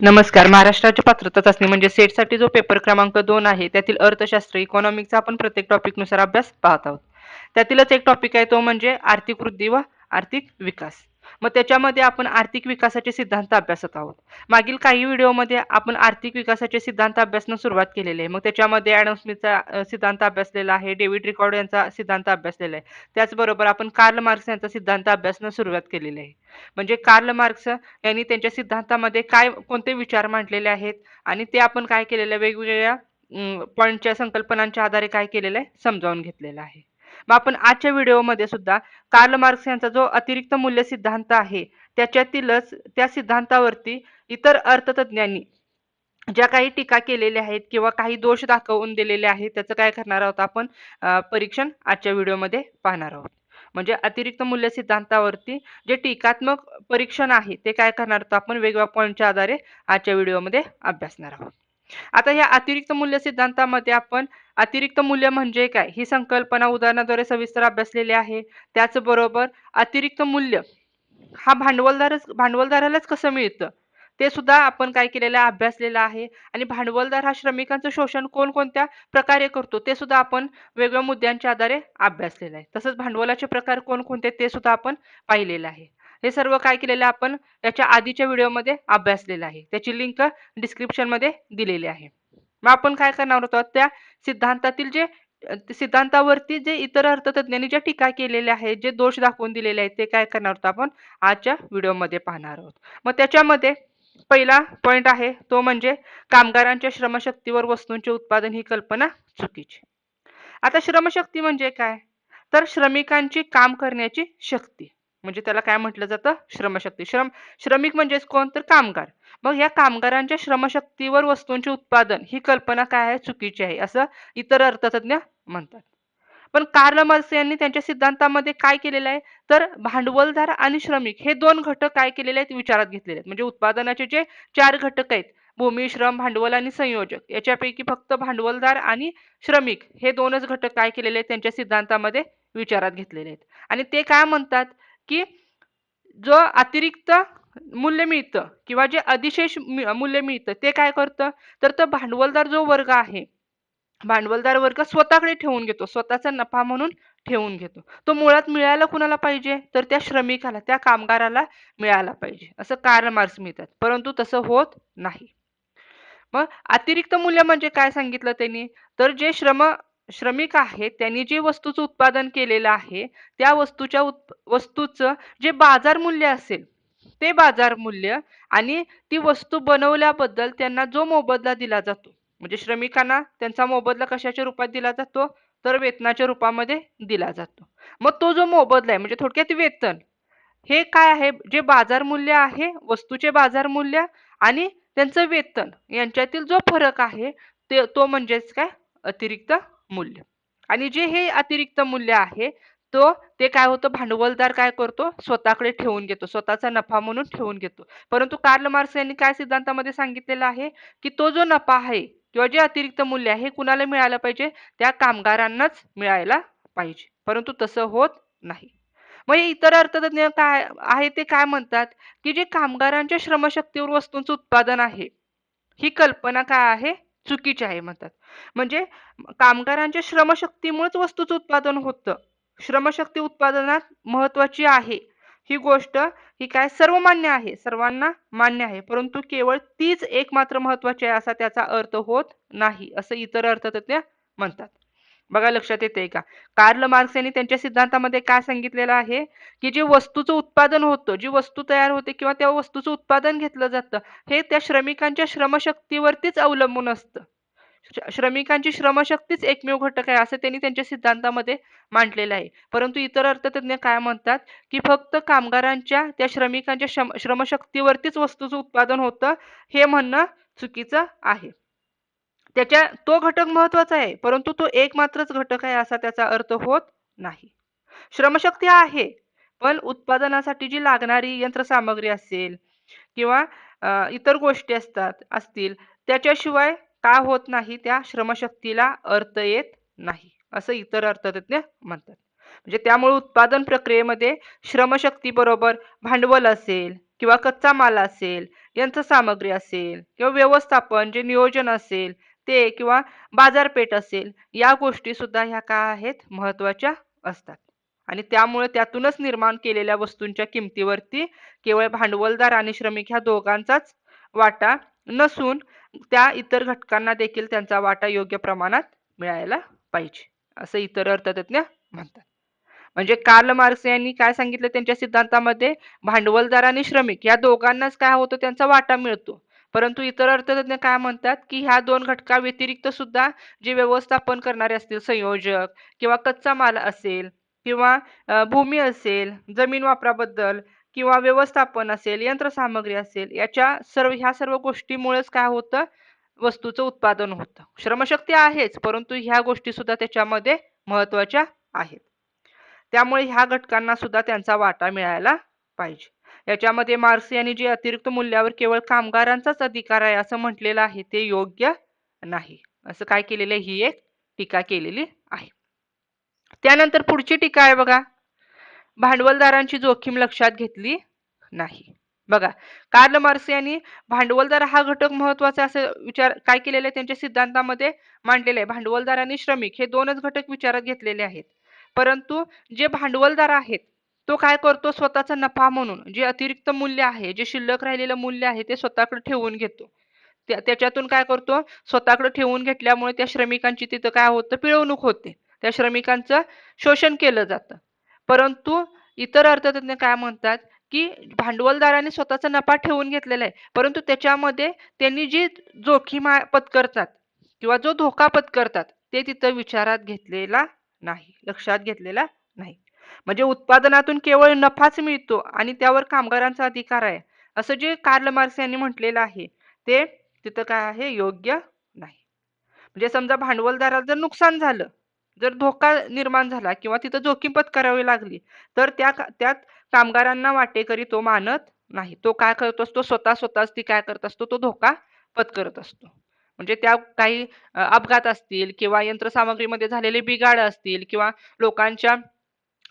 नमस्कार. महाराष्ट्राची पात्रता चाचणी म्हणजे सेटसाठी जो पेपर क्रमांक दोन आहे त्यातील अर्थशास्त्र इकॉनॉमिकचा आपण प्रत्येक टॉपिकनुसार अभ्यास पाहत आहोत. त्यातीलच एक टॉपिक आहे तो म्हणजे आर्थिक वृद्धी व आर्थिक विकास. मग त्याच्यामध्ये आपण आर्थिक विकासाचे सिद्धांत अभ्यासत आहोत. मागील काही व्हिडिओमध्ये आपण आर्थिक विकासाचे सिद्धांत अभ्यासनं सुरुवात केलेली आहे. मग त्याच्यामध्ये ॲडम स्मिथचा सिद्धांत अभ्यासलेला आहे. डेव्हिड रिकॉर्ड यांचा सिद्धांत अभ्यासलेला आहे. त्याचबरोबर आपण कार्ल मार्क्स यांचा सिद्धांत अभ्यासनं सुरुवात केलेली आहे. म्हणजे कार्ल मार्क्स यांनी त्यांच्या सिद्धांतामध्ये काय कोणते विचार मांडलेले आहेत आणि ते आपण काय केलेलं आहे? वेगवेगळ्या पॉईंटच्या संकल्पनांच्या आधारे काय केलेलं आहे? समजावून घेतलेलं आहे. मग आपण आजच्या व्हिडिओमध्ये सुद्धा कार्ल मार्क्स यांचा जो अतिरिक्त मूल्य सिद्धांत आहे त्याच्यातीलच त्या सिद्धांतावरती इतर अर्थतज्ञांनी ज्या काही टीका केलेल्या आहेत किंवा काही दोष दाखवून दिलेले आहेत त्याचं काय करणार आहोत आपण परीक्षण आजच्या व्हिडिओमध्ये पाहणार आहोत. म्हणजे अतिरिक्त मूल्य सिद्धांतावरती जे टीकात्मक परीक्षण आहे ते काय करणार आहोत आपण वेगवेगळ्या पॉईंटच्या आधारे आजच्या व्हिडिओमध्ये अभ्यासणार आहोत. आता या अतिरिक्त मूल्य सिद्धांतामध्ये आपण अतिरिक्त मूल्य म्हणजे काय? ही संकल्पना उदाहरणाद्वारे सविस्तर अभ्यासलेली आहे. त्याचबरोबर अतिरिक्त मूल्य हा भांडवलदारच भांडवलदारालाच कसं मिळतं? ते सुद्धा आपण काय केलेलं अभ्यासलेलं आहे. आणि भांडवलदार हा श्रमिकांचं शोषण कोणकोणत्या प्रकारे करतो? ते सुद्धा आपण वेगवेगळ्या मुद्द्यांच्या आधारे अभ्यासलेलं आहे. तसंच भांडवलाचे प्रकार कोणकोणते ते सुद्धा आपण पाहिलेलं आहे. हे सर्व काय केलेलं आपण त्याच्या आधीच्या व्हिडिओमध्ये अभ्यासलेलं आहे. त्याची लिंक डिस्क्रिप्शनमध्ये दिलेली आहे. मग आपण काय करणार होतो? त्या सिद्धांतातील जे सिद्धांतावरती जे इतर अर्थतज्ञांनी ज्या टीका केलेल्या आहेत जे दोष दाखवून दिलेले आहेत ते काय करणार होतो आपण? आजच्या व्हिडिओमध्ये पाहणार आहोत. मग त्याच्यामध्ये पहिला पॉइंट आहे तो म्हणजे कामगारांच्या श्रमशक्तीवर वस्तूंचे उत्पादन ही कल्पना चुकीची. आता श्रमशक्ती म्हणजे काय? तर श्रमिकांची काम करण्याची शक्ती. म्हणजे त्याला काय म्हटलं जातं? श्रमशक्ती. श्रम श्रमिक म्हणजेच कोण? तर कामगार. मग या कामगारांच्या श्रमशक्तीवर वस्तूंचे उत्पादन ही कल्पना काय आहे? चुकीची आहे असं इतर अर्थतज्ञ म्हणतात. पण कार्ल मार्क्स यांनी त्यांच्या सिद्धांतामध्ये काय केलेलं आहे? तर भांडवलदार आणि श्रमिक हे दोन घटक काय केलेले आहेत? विचारात घेतलेले आहेत. म्हणजे उत्पादनाचे जे चार घटक आहेत भूमी श्रम भांडवल आणि संयोजक याच्यापैकी फक्त भांडवलदार आणि श्रमिक हे दोनच घटक काय केलेले आहेत? त्यांच्या सिद्धांतामध्ये विचारात घेतलेले आहेत. आणि ते काय म्हणतात? की जो अतिरिक्त मूल्य मिळतं किंवा जे अधिशेष मूल्य मिळतं ते काय करतं? तर तो भांडवलदार जो वर्ग आहे भांडवलदार वर्ग स्वतःकडे ठेवून घेतो स्वतःचा नफा म्हणून ठेवून घेतो. तो मुळात मिळायला कुणाला पाहिजे? तर त्या श्रमिकाला त्या कामगाराला मिळाला पाहिजे. असं कार्ल मार्क्स मिळतात. परंतु तसं होत नाही. मग अतिरिक्त मूल्य म्हणजे काय सांगितलं त्यांनी? तर जे श्रम श्रमिक आहेत त्यांनी जे वस्तूचं उत्पादन केलेलं आहे त्या वस्तूच्या उत् वस्तूचं जे बाजार मूल्य असेल ते बाजार मूल्य आणि ती वस्तू बनवल्याबद्दल त्यांना जो मोबदला दिला जातो म्हणजे श्रमिकांना त्यांचा मोबदला कशाच्या रूपात दिला जातो? तर वेतनाच्या रूपामध्ये दिला जातो. मग तो जो मोबदला आहे म्हणजे थोडक्यात वेतन हे काय आहे? जे बाजार मूल्य आहे वस्तूचे बाजार मूल्य आणि त्यांचं वेतन यांच्यातील जो फरक आहे ते तो म्हणजेच काय? अतिरिक्त मूल्य. आणि जे हे अतिरिक्त मूल्य आहे तो ते काय होतं? भांडवलदार काय करतो? स्वतःकडे ठेवून घेतो. स्वतःचा नफा म्हणून ठेवून घेतो. परंतु कार्ल मार्क्स यांनी काय सिद्धांतामध्ये सांगितलेलं आहे? की तो जो नफा आहे किंवा जे अतिरिक्त मूल्य आहे हे कुणाला मिळालं पाहिजे? त्या कामगारांनाच मिळायला पाहिजे. परंतु तसं होत नाही. मग इतर अर्थतज्ञ काय आहे ते काय म्हणतात? की जे कामगारांच्या श्रमशक्तीवर वस्तूंचं उत्पादन आहे ही कल्पना काय आहे? चुकीचे आहे म्हणतात. म्हणजे कामगारांच्या श्रमशक्तीमुळेच वस्तूचं उत्पादन होतं. श्रमशक्ती उत्पादनात महत्वाची आहे. ही गोष्ट ही काय सर्वमान्य आहे. सर्वांना मान्य आहे. परंतु केवळ तीच एक मात्र महत्वाची आहे असा त्याचा अर्थ होत नाही असं इतर अर्थतज्ञ म्हणतात. बघा लक्षात येते का? कार्ल मार्क्स यांनी त्यांच्या सिद्धांतामध्ये काय सांगितलेलं आहे? की जे वस्तूचं उत्पादन होतं जी वस्तू तयार होते किंवा त्या वस्तूचं उत्पादन घेतलं जातं हे त्या श्रमिकांच्या श्रमशक्तीवरतीच अवलंबून असतं. श्रमिकांची श्रमशक्तीच एकमेव घटक आहे असं त्यांनी त्यांच्या सिद्धांतामध्ये मांडलेलं आहे. परंतु इतर अर्थतज्ञ काय म्हणतात? की फक्त कामगारांच्या त्या श्रमिकांच्या श्रम श्रमशक्तीवरतीच वस्तूचं उत्पादन होतं हे म्हणणं चुकीचं आहे. त्याच्या तो घटक महत्त्वाचा आहे परंतु तो एक मात्रच घटक आहे असा त्याचा अर्थ होत नाही. श्रमशक्ती आहे पण उत्पादनासाठी जी लागणारी यंत्रसामग्री असेल किंवा इतर गोष्टी असतात असतील त्याच्याशिवाय का होत नाही त्या श्रमशक्तीला अर्थ येत नाही असं इतर अर्थतज्ञ म्हणतात. म्हणजे त्यामुळे उत्पादन प्रक्रियेमध्ये श्रमशक्ती बरोबर भांडवल असेल किंवा कच्चा माल असेल यंत्रसामग्री असेल किंवा व्यवस्थापन जे नियोजन असेल ते किंवा बाजारपेठ असेल या गोष्टी सुद्धा ह्या काय आहेत? महत्त्वाच्या असतात. आणि त्यामुळे त्यातूनच निर्माण केलेल्या वस्तूंच्या किमतीवरती केवळ भांडवलदार आणि श्रमिक ह्या दोघांचाच वाटा नसून त्या इतर घटकांना देखील त्यांचा वाटा योग्य प्रमाणात मिळायला पाहिजे. असं इतर अर्थतज्ञ म्हणतात. म्हणजे कार्ल मार्क्स यांनी काय सांगितलं? त्यांच्या सिद्धांतामध्ये भांडवलदार आणि श्रमिक या दोघांनाच काय होतो? त्यांचा वाटा मिळतो. परंतु इतर अर्थतज्ञ काय म्हणतात की ह्या दोन घटका व्यतिरिक्त सुद्धा जे व्यवस्थापन करणारे असतील संयोजक किंवा कच्चा माल असेल किंवा भूमी असेल जमीन वापराबद्दल किंवा व्यवस्थापन असेल यंत्रसामग्री असेल याच्या सर्व ह्या सर्व गोष्टीमुळेच काय होतं? वस्तूचं उत्पादन होतं. श्रमशक्ती आहेच परंतु ह्या गोष्टी सुद्धा त्याच्यामध्ये महत्त्वाच्या आहेत. त्यामुळे ह्या घटकांना सुद्धा त्यांचा वाटा मिळायला पाहिजे. याच्यामध्ये मार्क्स यांनी जे अतिरिक्त मूल्यावर केवळ कामगारांचाच अधिकार आहे असं म्हटलेलं आहे ते योग्य नाही. असं काय केलेलं आहे? ही एक टीका केलेली आहे. त्यानंतर पुढची टीका आहे बघा. भांडवलदारांची जोखीम लक्षात घेतली नाही. बघा कार्ल मार्क्स यांनी भांडवलदार हा घटक महत्त्वाचा असं विचार काय केलेले आहे? त्यांच्या सिद्धांतामध्ये मांडलेले आहे. भांडवलदार आणि श्रमिक हे दोनच घटक विचारात घेतलेले आहेत. परंतु जे भांडवलदार आहेत तो काय करतो? स्वतःचा नफा म्हणून जे अतिरिक्त मूल्य आहे जे शिल्लक राहिलेलं मूल्य आहे ते स्वतःकडे ठेवून घेतो. त्याच्यातून काय करतो? स्वतःकडे ठेवून घेतल्यामुळे त्या श्रमिकांची तिथं काय होतं? पिळवणूक होते. त्या श्रमिकांचं शोषण केलं जातं. परंतु इतर अर्थतज्ञ काय म्हणतात? की भांडवलदाराने स्वतःचा नफा ठेवून घेतलेला आहे. परंतु त्याच्यामध्ये त्यांनी जी जोखीम पत्करतात किंवा जो धोका पत्करतात ते तिथं विचारात घेतलेला नाही लक्षात घेतलेला नाही. म्हणजे उत्पादनातून केवळ नफाच मिळतो आणि त्यावर कामगारांचा अधिकार आहे. असं जे कार्ल मार्क्स यांनी म्हटलेलं आहे ते तिथं काय आहे? योग्य नाही. म्हणजे समजा भांडवलदाराला जर नुकसान झालं जर धोका निर्माण झाला किंवा तिथं जोखीम पत्करावी लागली तर त्या त्यात कामगारांना वाटेकरी तो मानत नाही. तो काय करत असतो? स्वतः स्वतःच ती काय करत असतो? तो धोका पत्करत असतो. म्हणजे त्या काही अपघात असतील किंवा यंत्रसामग्रीमध्ये झालेले बिघाड असतील किंवा लोकांच्या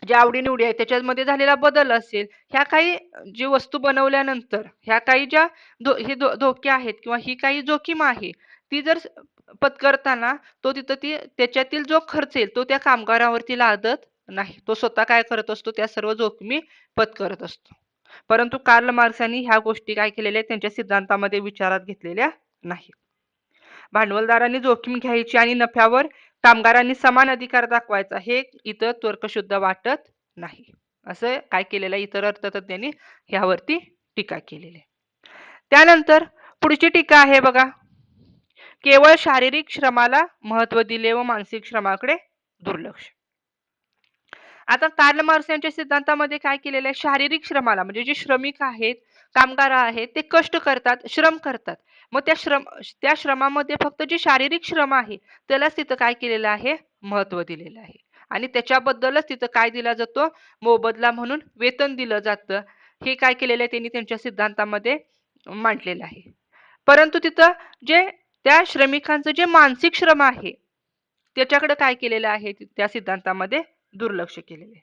ज्या आवडीनिवडी आहेत त्याच्यामध्ये झालेला बदल असेल ह्या काही जी वस्तू बनवल्यानंतर ह्या काही ज्या धो हे धोके आहेत किंवा ही काही जोखीम आहे ती जर पत्करताना तो तिथं ती त्याच्यातील जो खर्च येईल तो त्या कामगारावरती लादत नाही. तो स्वतः काय करत असतो त्या सर्व जोखमी पत्करत असतो. परंतु कार्ल मार्क्सांनी ह्या गोष्टी काय केलेल्या आहेत त्यांच्या सिद्धांतामध्ये विचारात घेतलेल्या नाही. भांडवलदारांनी जोखीम घ्यायची आणि नफ्यावर कामगारांनी समान अधिकार दाखवायचा हे इतर तर्कशुद्ध वाटत नाही. असं काय केलेलं आहे? इतर अर्थतज्ञांनी ह्यावरती टीका केलेली त्यानंतर पुढची टीका आहे बघा. केवळ शारीरिक श्रमाला महत्त्व दिले व मानसिक श्रमाकडे दुर्लक्ष. आता कार्ल मार्क्स यांच्या सिद्धांतामध्ये काय केलेलं आहे? शारीरिक श्रमाला म्हणजे जे श्रमिक आहेत कामगार आहेत ते कष्ट करतात श्रम करतात. मग त्या श्रम त्या श्रमामध्ये फक्त जे शारीरिक श्रम आहे त्यालाच तिथं काय केलेलं आहे? महत्त्व दिलेलं आहे. आणि त्याच्याबद्दलच तिथं काय दिला जातो? मोबदला म्हणून वेतन दिलं जातं. हे काय केलेलं आहे त्यांनी त्यांच्या सिद्धांतामध्ये मांडलेलं आहे. परंतु तिथं जे त्या श्रमिकांचं जे मानसिक श्रम आहे त्याच्याकडे काय केलेलं आहे त्या सिद्धांतामध्ये? दुर्लक्ष केलेले.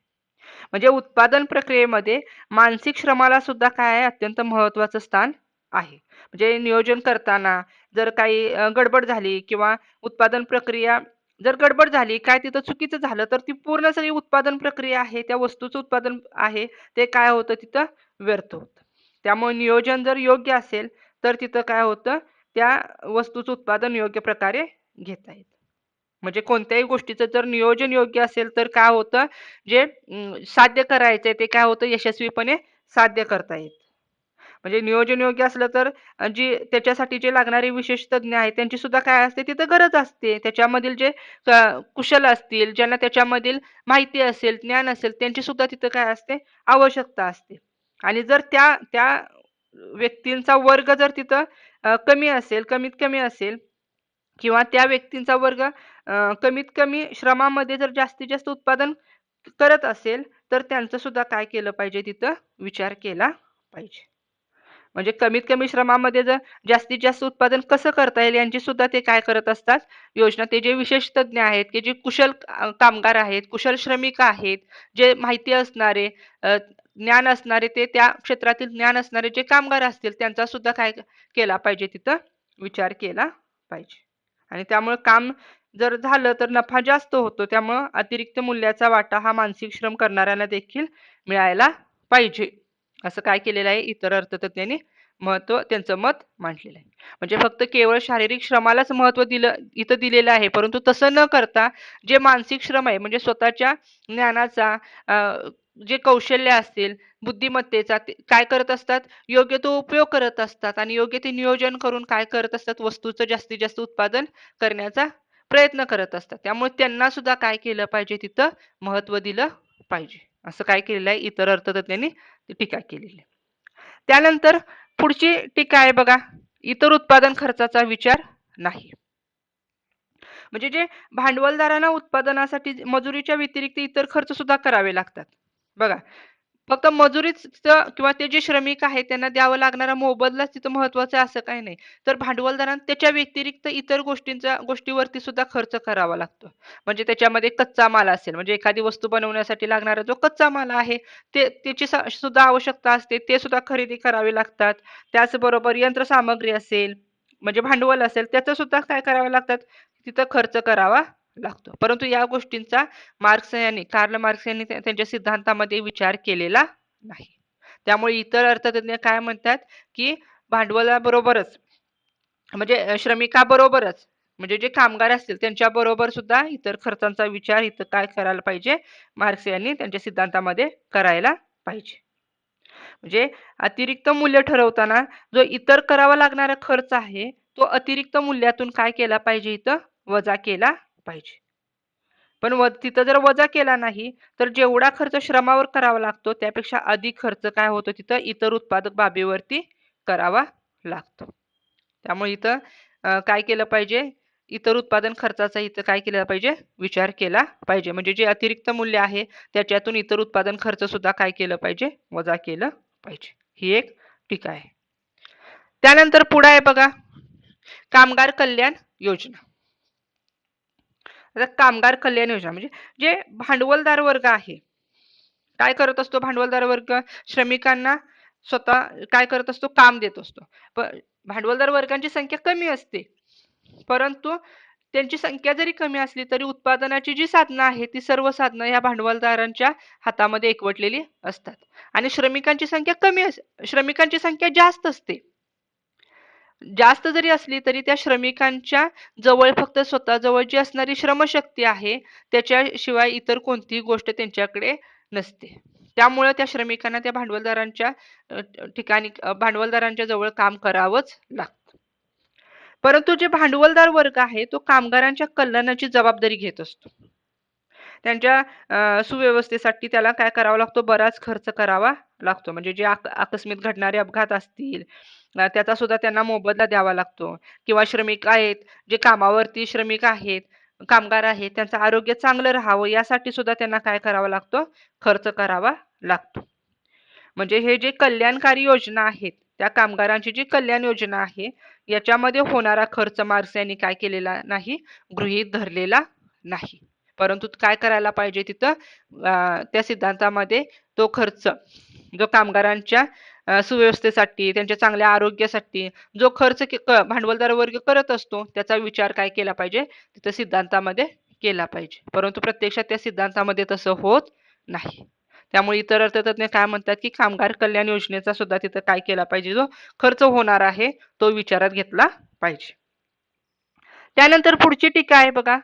म्हणजे उत्पादन प्रक्रियेमध्ये मानसिक श्रमाला सुद्धा काय आहे अत्यंत महत्वाचं स्थान आहे. म्हणजे नियोजन करताना जर काही गडबड झाली किंवा उत्पादन प्रक्रिया जर गडबड झाली काय तिथं चुकीचं झालं तर ती पूर्ण सगळी उत्पादन प्रक्रिया आहे त्या वस्तूचं उत्पादन आहे ते काय होतं तिथं व्यर्थ होतं. त्यामुळे नियोजन जर योग्य असेल तर तिथं काय होतं त्या वस्तूचं उत्पादन योग्य प्रकारे घेता येतं. म्हणजे कोणत्याही गोष्टीचं जर नियोजन योग्य असेल तर काय होतं? जे साध्य करायचंय ते काय होतं? यशस्वीपणे साध्य करता येत. म्हणजे नियोजन योग्य असलं तर जी त्याच्यासाठी जे लागणारे विशेष तज्ज्ञ आहेत त्यांची सुद्धा काय असते? तिथं गरज असते. त्याच्यामधील जे कुशल असतील ज्यांना त्याच्यामधील माहिती असेल ज्ञान असेल त्यांची सुद्धा तिथं काय असते? आवश्यकता असते. आणि जर त्या त्या व्यक्तींचा वर्ग जर तिथं कमी असेल कमीत कमी असेल किंवा त्या व्यक्तींचा वर्ग कमीत कमी श्रमामध्ये जर जास्तीत जास्त उत्पादन करत असेल तर त्यांचं सुद्धा काय केलं पाहिजे तिथं? विचार केला पाहिजे. म्हणजे कमीत कमी श्रमामध्ये जर जास्तीत जास्त उत्पादन कसं करता येईल यांची सुद्धा ते काय करत असतात? योजना ते जे विशेष तज्ज्ञ आहेत की जे कुशल कामगार आहेत कुशल श्रमिक आहेत जे माहिती असणारे ज्ञान असणारे ते त्या क्षेत्रातील ज्ञान असणारे जे कामगार असतील त्यांचा सुद्धा काय केला पाहिजे तिथं? विचार केला पाहिजे. आणि त्यामुळे काम जर झालं तर नफा जास्त होतो. त्यामुळं अतिरिक्त मूल्याचा वाटा हा मानसिक श्रम करणाऱ्यांना देखील मिळायला पाहिजे. असं काय केलेलं आहे? इतर अर्थतज्ञांनी महत्त्व त्यांचं मत मांडलेलं आहे. म्हणजे फक्त केवळ शारीरिक श्रमालाच महत्त्व दिलं इथं दिलेलं आहे. परंतु तसं न करता जे मानसिक श्रम आहे म्हणजे स्वतःच्या ज्ञानाचा जे कौशल्य असतील बुद्धिमत्तेचा काय करत असतात? योग्य तो उपयोग करत असतात. आणि योग्य ते नियोजन करून काय करत असतात? वस्तूचं जास्तीत जास्त उत्पादन करण्याचा प्रयत्न करत असतात. त्यामुळे त्यांना सुद्धा काय केलं पाहिजे तिथं? महत्त्व दिलं पाहिजे. असं काय केलेलं आहे? इतर अर्थतज्ञांनी टीका केलेली आहे. त्यानंतर पुढची टीका आहे बघा. इतर उत्पादन खर्चाचा विचार नाही. म्हणजे जे भांडवलदारांना उत्पादनासाठी मजुरीच्या व्यतिरिक्त इतर खर्च सुद्धा करावे लागतात. बघा. फक्त मजुरीच किंवा ते जे श्रमिक आहेत त्यांना द्यावं लागणारा मोबदलाच तिथं महत्त्वाचा असं काही नाही. तर भांडवलदारांना त्याच्या व्यतिरिक्त इतर गोष्टींचा गोष्टीवरती सुद्धा खर्च करावा लागतो. म्हणजे त्याच्यामध्ये कच्चा माल असेल म्हणजे एखादी वस्तू बनवण्यासाठी लागणारा जो कच्चा माल आहे ते त्याची सुद्धा आवश्यकता असते ते सुद्धा खरेदी करावे लागतात. त्याचबरोबर यंत्रसामग्री असेल म्हणजे भांडवल असेल त्याचं सुद्धा काय करावं लागतात? तिथं खर्च करावा लागतो. परंतु या गोष्टींचा मार्क्स यांनी कार्ल मार्क्स यांनी त्यांच्या सिद्धांतामध्ये विचार केलेला नाही. त्यामुळे इतर अर्थतज्ञ काय म्हणतात की भांडवलाबरोबरच म्हणजे श्रमिकाबरोबरच म्हणजे जे कामगार असतील त्यांच्या बरोबर सुद्धा इतर खर्चांचा विचार इथं काय करायला पाहिजे मार्क्स यांनी त्यांच्या सिद्धांतामध्ये करायला पाहिजे. म्हणजे अतिरिक्त मूल्य ठरवताना जो इतर करावा लागणारा खर्च आहे तो अतिरिक्त मूल्यातून काय केला पाहिजे इथं? वजा केला पाहिजे. पण व तिथं जर वजा केला नाही तर जेवढा खर्च श्रमावर करावा लागतो त्यापेक्षा अधिक खर्च काय होतो तिथं? इतर उत्पादक बाबीवरती करावा लागतो. त्यामुळे इथं काय केलं पाहिजे? इतर उत्पादन खर्चाचा इथं काय केला पाहिजे? विचार केला पाहिजे. म्हणजे जे अतिरिक्त मूल्य आहे त्याच्यातून इतर उत्पादन खर्च सुद्धा काय केलं पाहिजे? वजा केलं पाहिजे. ही एक टीका आहे. त्यानंतर पुढे आहे बघा. कामगार कल्याण योजना. आता कामगार कल्याण योजना. म्हणजे जे भांडवलदार वर्ग आहे काय करत असतो भांडवलदार वर्ग? श्रमिकांना स्वतः काय करत असतो? काम देत असतो. पण भांडवलदार वर्गांची संख्या कमी असते. परंतु त्यांची संख्या जरी कमी असली तरी उत्पादनाची जी साधनं आहेत ती सर्व साधनं या भांडवलदारांच्या हातामध्ये एकवटलेली असतात. आणि श्रमिकांची संख्या कमी अस श्रमिकांची संख्या जास्त असते. जास्त जरी असली तरी त्या श्रमिकांच्या जवळ फक्त स्वतः जवळ जी असणारी श्रमशक्ती आहे त्याच्याशिवाय इतर कोणतीही गोष्ट त्यांच्याकडे नसते. त्यामुळे त्या श्रमिकांना त्या भांडवलदारांच्या ठिकाणी भांडवलदारांच्या जवळ काम करावंच लागतं. परंतु जे भांडवलदार वर्ग आहे तो कामगारांच्या कल्याणाची जबाबदारी घेत असतो. त्यांच्या सुव्यवस्थेसाठी त्याला काय करावा लागतो? बराच खर्च करावा लागतो. म्हणजे जे आकस्मिक घडणारे अपघात असतील त्याचा सुद्धा त्यांना मोबदला द्यावा लागतो. किंवा श्रमिक आहेत जे कामावरती श्रमिक आहेत कामगार आहेत त्यांचं आरोग्य चांगलं राहावं यासाठी सुद्धा त्यांना काय करावा लागतो? खर्च करावा लागतो. म्हणजे हे जे कल्याणकारी योजना आहेत त्या कामगारांची जी कल्याण योजना आहे याच्यामध्ये होणारा खर्च मार्क्स यांनी काय केलेला नाही गृहीत धरलेला नाही. परंतु काय करायला पाहिजे तिथं? त्या सिद्धांतामध्ये तो खर्च. जो कामगारांच्या सुव्यवस्थेसाठी त्यांच्या चांगल्या आरोग्यासाठी जो खर्च भांडवलदार वर्ग करत असतो त्याचा विचार काय केला पाहिजे? तिथं सिद्धांतामध्ये केला पाहिजे. परंतु प्रत्यक्षात त्या सिद्धांतामध्ये तसं होत नाही. त्यामुळे इतर अर्थतज्ञ काय म्हणतात की कामगार कल्याण योजनेचा सुद्धा तिथं काय केला पाहिजे? जो खर्च होणार आहे तो विचारात घेतला पाहिजे. त्यानंतर पुढची टीका आहे बघा.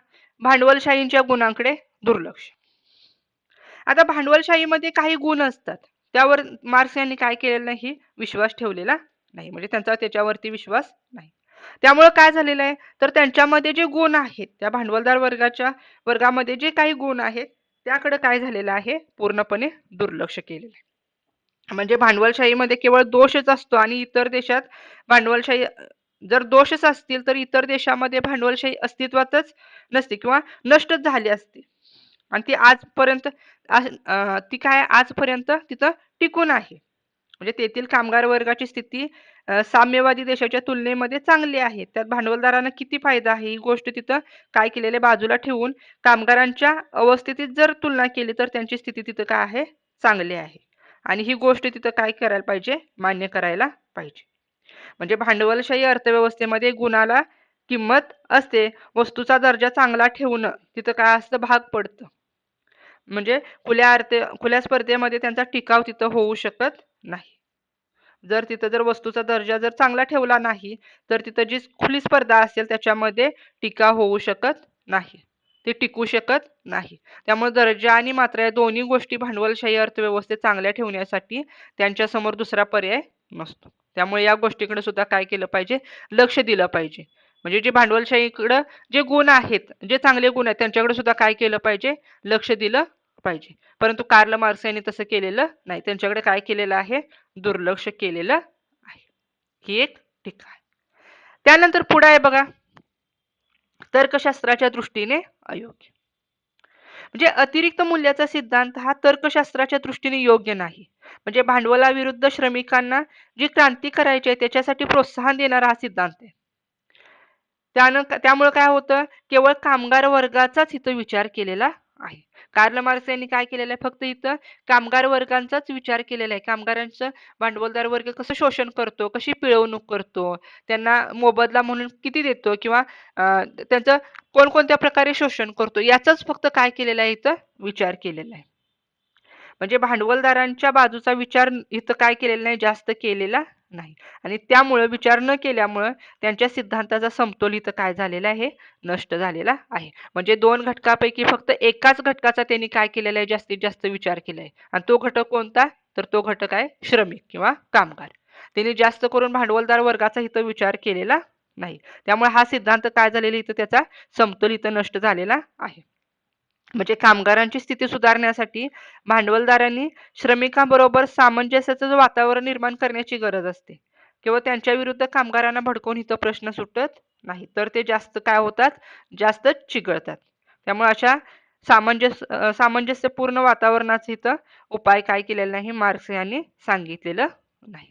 भांडवलशाहींच्या गुणांकडे दुर्लक्ष. आता भांडवलशाहीमध्ये काही गुण असतात. त्यावर मार्क्स यांनी काय केलेलं नाही? विश्वास ठेवलेला नाही. म्हणजे त्यांचा त्याच्यावरती विश्वास नाही. त्यामुळे काय झालेलं आहे? तर त्यांच्यामध्ये जे गुण आहेत त्या भांडवलदार वर्गाच्या वर्गामध्ये जे काही गुण आहेत त्याकडे काय झालेलं आहे? पूर्णपणे दुर्लक्ष केलेलं आहे. म्हणजे भांडवलशाहीमध्ये केवळ दोषच असतो आणि इतर देशात भांडवलशाही जर दोषच असतील तर इतर देशामध्ये भांडवलशाही अस्तित्वातच नसते किंवा नष्टच झाली असते. आणि ती आजपर्यंत ती काय आजपर्यंत तिथं टिकून आहे. म्हणजे तेथील कामगार वर्गाची स्थिती साम्यवादी देशाच्या तुलनेमध्ये चांगली आहे. त्यात भांडवलदारांना किती फायदा आहे? ही गोष्ट तिथं काय केलेले बाजूला ठेवून कामगारांच्या अवस्थेत जर तुलना केली तर त्यांची स्थिती तिथं काय आहे? चांगली आहे. आणि ही गोष्ट तिथं काय करायला पाहिजे? मान्य करायला पाहिजे. म्हणजे भांडवलशाही अर्थव्यवस्थेमध्ये गुणाला किंमत असते. वस्तूचा दर्जा चांगला ठेवणं तिथं काय असतं? भाग पडतं. म्हणजे खुल्या अर्थ खुल्या स्पर्धेमध्ये त्यांचा टिकाव तिथं होऊ शकत नाही. जर तिथं जर वस्तूचा दर्जा जर चांगला ठेवला नाही तर तिथं जी खुली स्पर्धा असेल त्याच्यामध्ये टिकाव होऊ शकत नाही. ते टिकू शकत नाही. त्यामुळे दर्जा आणि मात्रा या दोन्ही गोष्टी भांडवलशाही अर्थव्यवस्थेत चांगल्या ठेवण्यासाठी त्यांच्यासमोर दुसरा पर्याय नसतो. त्यामुळे या गोष्टीकडे सुद्धा काय केलं पाहिजे? लक्ष दिलं पाहिजे. म्हणजे जे भांडवलशाहीकडं जे गुण आहेत जे चांगले गुण आहेत त्यांच्याकडे सुद्धा काय केलं पाहिजे? लक्ष दिलं पाहिजे. परंतु कार्ल मार्क्स यांनी तसं केलेलं नाही. त्यांच्याकडे काय केलेलं आहे? दुर्लक्ष केलेलं आहे. ही एक टीका आहे. त्यानंतर पुढे आहे बघा. तर्कशास्त्राच्या दृष्टीने अयोग्य. म्हणजे अतिरिक्त मूल्याचा सिद्धांत हा तर्कशास्त्राच्या दृष्टीने योग्य नाही. म्हणजे भांडवलाविरुद्ध श्रमिकांना जी क्रांती करायची आहे त्याच्यासाठी प्रोत्साहन देणारा हा सिद्धांत आहे. त्यानं त्यामुळे काय होतं? केवळ कामगार वर्गाचाच इथं विचार केलेला आहे. कार्ल मार्क्स यांनी काय केलेलं आहे? फक्त इथं कामगार वर्गांचाच विचार केलेला आहे. कामगारांचं भांडवलदार वर्ग कसं शोषण करतो? कशी पिळवणूक करतो? त्यांना मोबदला म्हणून किती देतो? किंवा त्यांचं कोणकोणत्या प्रकारे शोषण करतो? याचाच फक्त काय केलेलं आहे? इथं विचार केलेला आहे. म्हणजे भांडवलदारांच्या बाजूचा विचार इथं काय केलेला नाही? जास्त केलेला नाही. आणि त्यामुळं विचार न केल्यामुळं त्यांच्या सिद्धांताचा समतोल इथं काय झालेला आहे? नष्ट झालेला आहे. म्हणजे दोन घटकापैकी फक्त एकाच घटकाचा त्यांनी काय केलेला आहे? जास्तीत जास्त विचार केला आहे आणि तो घटक कोणता? तर तो घटक आहे श्रमिक किंवा कामगार. त्यांनी जास्त करून भांडवलदार वर्गाचा इथं विचार केलेला नाही. त्यामुळे हा सिद्धांत काय झालेला इथं त्याचा समतोल इथं नष्ट झालेला आहे. म्हणजे कामगारांची स्थिती सुधारण्यासाठी भांडवलदारांनी श्रमिकांबरोबर सामंजस्याचं वातावरण निर्माण करण्याची गरज असते किंवा त्यांच्या विरुद्ध कामगारांना भडकवून इथं प्रश्न सुटत नाही. तर ते जास्त काय होतात? जास्त चिघळतात. त्यामुळे अशा सामंजस्य सामंजस्यपूर्ण वातावरणाचं इथं उपाय काय केलेला नाही मार्क्स यांनी सांगितलेलं नाही.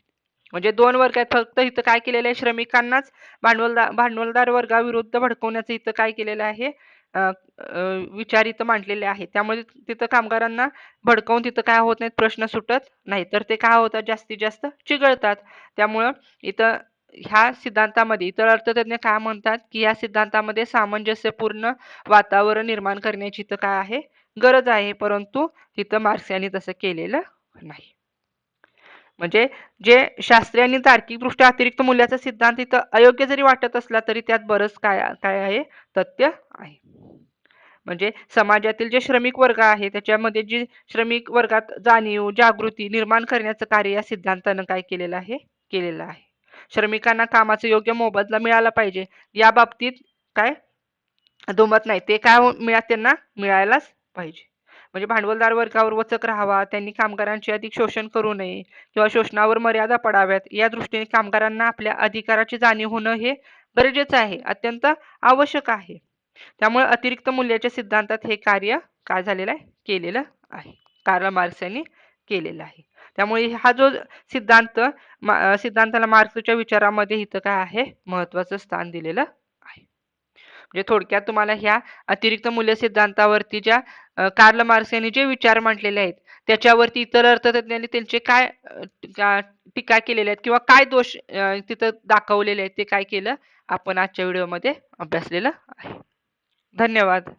म्हणजे दोन वर्गात फक्त इथं काय केलेलं आहे? श्रमिकांनाच भांडवलदार भांडवलदार वर्गाविरुद्ध भडकवण्याचं इथं काय केलेलं आहे? विचार इथं मांडलेले आहेत. त्यामुळे तिथं कामगारांना भडकावून तिथं काय होत नाहीत प्रश्न सुटत नाही. तर ते काय होतात? जास्तीत जास्त चिघळतात. त्यामुळं इथं ह्या सिद्धांतामध्ये इतर अर्थतज्ञ काय म्हणतात की या सिद्धांतामध्ये सामंजस्यपूर्ण वातावरण निर्माण करण्याची इथं काय आहे? गरज आहे. परंतु तिथं मार्क्स यांनी तसं केलेलं नाही. म्हणजे जे शास्त्रीय आणि तार्किकदृष्ट्या अतिरिक्त मूल्याचा सिद्धांत इथं अयोग्य जरी वाटत असला तरी त्यात बरंच काय काय आहे? तथ्य आहे. म्हणजे समाजातील जे श्रमिक वर्ग आहे त्याच्यामध्ये जी श्रमिक वर्गात जाणीव जागृती निर्माण करण्याचं कार्य या सिद्धांतानं काय केलेलं आहे? केलेलं आहे. श्रमिकांना कामाचा योग्य मोबदला मिळाला पाहिजे. या बाबतीत काय? दुमत नाही. ते काय मिळा त्यांना? मिळायलाच पाहिजे. म्हणजे भांडवलदार वर्गावर वचक राहावा त्यांनी कामगारांचे अधिक शोषण करू नये किंवा शोषणावर मर्यादा पडाव्यात या दृष्टीने कामगारांना आपल्या अधिकाराची जाणीव होणं हे गरजेचं आहे अत्यंत आवश्यक आहे. त्यामुळे अतिरिक्त मूल्याच्या सिद्धांतात हे कार्य काय झालेलं आहे? केलेलं आहे. कार्ल मार्क्स यांनी केलेलं आहे. त्यामुळे हा जो सिद्धांत सिद्धांताला मार्क्सच्या विचारामध्ये इथं काय आहे? महत्वाचं स्थान दिलेलं म्हणजे थोडक्यात तुम्हाला ह्या अतिरिक्त मूल्य सिद्धांतावरती ज्या कार्ल मार्क्स यांनी जे विचार मांडलेले आहेत त्याच्यावरती इतर अर्थतज्ञांनी त्यांचे काय टीका केलेल्या आहेत किंवा काय दोष तिथं दाखवलेले आहेत ते काय केलं आपण आजच्या व्हिडिओमध्ये अभ्यासलेलं आहे. धन्यवाद.